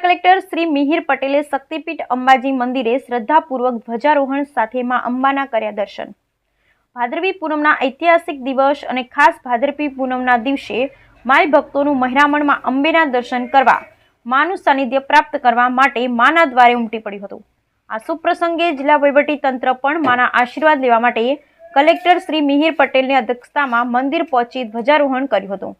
Collector Shri Mihir પટેલે શક્તિપીઠ અંબાજી મંદિરે શ્રદ્ધાપૂર્વક ધ્વજારોહણ સાથે માં અંબાના કર્યા દર્શન. ભાદરવી પૂનમના ઐતિહાસિક દિવસ અને ખાસ ભાદરવી પૂનમના દિવસે માય ભક્તોનું મહેરામણમાં અંબેના દર્શન કરવા, માનું સાનિધ્ય પ્રાપ્ત કરવા માટે માના દ્વારે ઉમટી પડ્યું હતું. આ સુપ્રસંગે પ્રસંગે જિલ્લા વહીવટી તંત્ર પણ માના આશીર્વાદ લેવા માટે કલેક્ટર શ્રી મિહિર પટેલની અધ્યક્ષતામાં મંદિર પહોંચી ધ્વજારોહણ કર્યું હતું.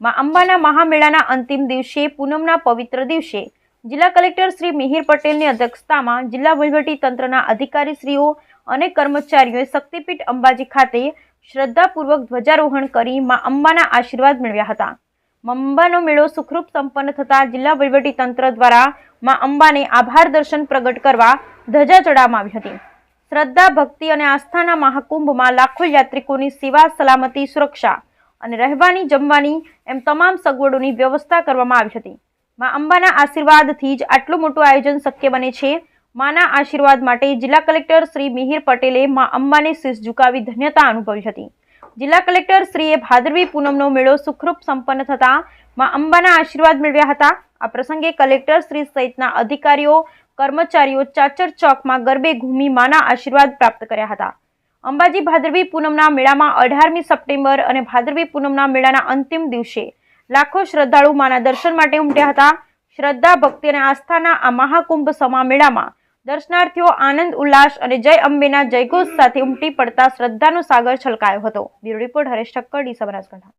માં અંબાના મહામેળાના અંતિમ દિવસે, પૂનમના પવિત્ર દિવસે, જિલ્લા કલેક્ટર શ્રી મિહિર પટેલની અધ્યક્ષતામાં જિલ્લા વહીવટી તંત્રના અધિકારીશ્રીઓ અને કર્મચારીઓએ શક્તિપીઠ અંબાજી ખાતે શ્રદ્ધાપૂર્વક ધ્વજારોહણ કરી માં અંબાના આશીર્વાદ મેળવ્યા હતા. અંબાનો મેળો સુખરૂપ સંપન્ન થતાં જિલ્લા વહીવટી તંત્ર દ્વારા માં અંબાને આભાર દર્શન પ્રગટ કરવા ધજા ચડાવવામાં આવી હતી. શ્રદ્ધા, ભક્તિ અને આસ્થાના મહાકુંભમાં લાખો યાત્રિકોની સેવા, સલામતી, સુરક્ષા અને રહેવાની, જમવાની એમ તમામ સગવડોની વ્યવસ્થા કરવામાં આવી હતી. માં અંબાના આશીર્વાદથી જ આટલું મોટું આયોજન શક્ય બને છે. માના આશીર્વાદ માટે જિલ્લા કલેક્ટર શ્રી મિહિર પટેલે માં અંબાને શીશ ઝુકાવી ધન્યતા અનુભવી હતી. જિલ્લા કલેક્ટર શ્રીએ ભાદરવી પૂનમનો મેળો સુખરૂપ સંપન્ન થતાં માં અંબાના આશીર્વાદ મેળવ્યા હતા. આ પ્રસંગે કલેક્ટર શ્રી સહિતના અધિકારીઓ, કર્મચારીઓ ચાચર ચોકમાં ગરબે ઘૂમી માના આશીર્વાદ પ્રાપ્ત કર્યા હતા. અંબાજી ભાદરવી પૂનમના મેળામાં અઢારમી સપ્ટેમ્બર અને ભાદરવી પૂનમના મેળાના અંતિમ દિવસે લાખો શ્રદ્ધાળુ માના દર્શન માટે ઉમટ્યા હતા. શ્રદ્ધા, ભક્તિ અને આસ્થાના આ મહાકુંભ સમા મેળામાં દર્શનાર્થીઓ આનંદ, ઉલ્લાસ અને જય અંબેના જયઘોષ સાથે ઉમટી પડતા શ્રદ્ધાનો સાગર છલકાયો હતો. Bureau report Haresh Thakkar Banaskantha